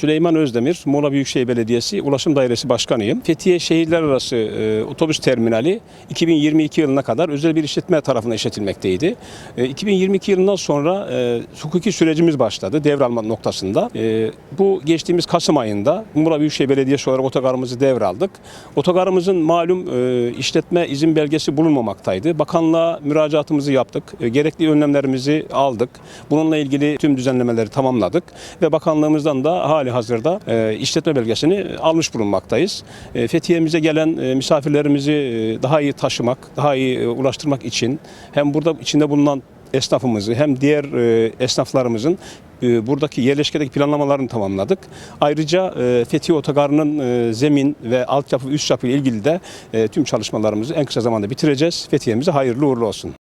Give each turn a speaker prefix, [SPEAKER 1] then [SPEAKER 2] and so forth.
[SPEAKER 1] Süleyman Özdemir, Muğla Büyükşehir Belediyesi Ulaşım Dairesi Başkanıyım. Fethiye Şehirler Arası e, Otobüs Terminali 2022 yılına kadar özel bir işletme tarafından işletilmekteydi. E, 2022 yılından sonra e, hukuki sürecimiz başladı devralma noktasında. E, bu geçtiğimiz Kasım ayında Muğla Büyükşehir Belediyesi olarak otogarımızı devraldık. Otogarımızın malum e, işletme izin belgesi bulunmamaktaydı. Bakanlığa müracaatımızı yaptık. E, gerekli önlemlerimizi aldık. Bununla ilgili tüm düzenlemeleri tamamladık ve bakanlığımızdan da hali hazırda e, işletme belgesini almış bulunmaktayız. E, Fethiye'mize gelen e, misafirlerimizi e, daha iyi taşımak, daha iyi e, ulaştırmak için hem burada içinde bulunan esnafımızı hem diğer e, esnaflarımızın e, buradaki yerleşkedeki planlamalarını tamamladık. Ayrıca e, Fethiye Otogarı'nın zemin ve altyapı, üst yapı ile ilgili de tüm çalışmalarımızı en kısa zamanda bitireceğiz. Fethiye'mize hayırlı uğurlu olsun.